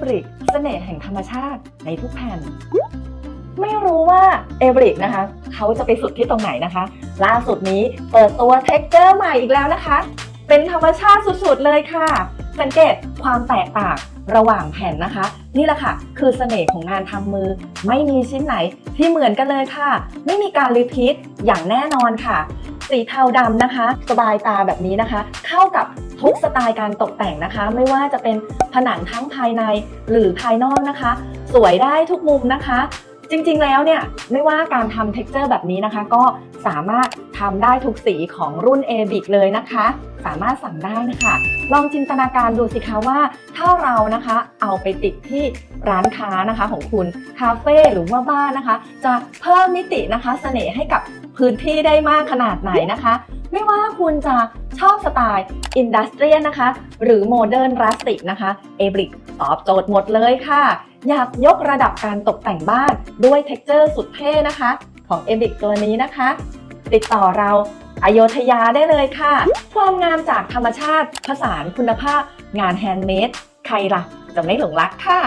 บริกเสน่ห์แห่งธรรมชาติในทุกแผ่น ไม่รู้ว่าเอบริกนะคะ เขาจะไปสุดที่ตรงไหนนะคะ ล่าสุดนี้เปิดตัวเท็กเจอร์ใหม่อีกแล้วนะคะ เป็นธรรมชาติสุดๆเลยค่ะ สังเกตความแตกต่างระหว่างแผ่นนะคะ นี่แหละค่ะ คือเสน่ห์ของงานทำมือ ไม่มีชิ้นไหนที่เหมือนกันเลยค่ะ ไม่มีการรีพีทอย่างแน่นอนค่ะ สีเทาดำนะคะ สบายตาแบบนี้นะคะ เข้ากับ ทุกสไตล์การตกแต่งนะคะ ไม่ว่าจะเป็นผนังทั้งภายในหรือภายนอกนะคะ สวยได้ทุกมุมนะคะ จริงๆแล้วเนี่ยไม่ว่าการทำเท็กเจอร์แบบนี้นะคะ ก็สามารถทำได้ทุกสีของรุ่น a b i c เลยนะคะ สามารถสั่งได้นะคะ ลองจินตนาการดูสิคะว่า ถ้าเรานะคะเอาไปติดที่ร้านค้านะคะของคุณคาเฟ่หรือว่าบ้านนะคะ จะเพิ่มมิตินะคะเสน่ห์ให้กับพื้นที่ได้มากขนาดไหนนะคะ ไม่ว่าคุณจะชอบสไตล์อินดัสเทรียนะคะ หรือโมเดิร์นรัสติกนะคะเอบริกตอบโจทย์หมดเลยค่ะ อยากยกระดับการตกแต่งบ้านด้วยเท็กเจอร์สุดเท่นะคะ ของเอบริกตัวนี้นะคะ ติดต่อเราอโยธยาได้เลยค่ะ ความงามจากธรรมชาติผสานคุณภาพงานแฮนด์เมดใครล่ะจะไม่หลงรักค่ะ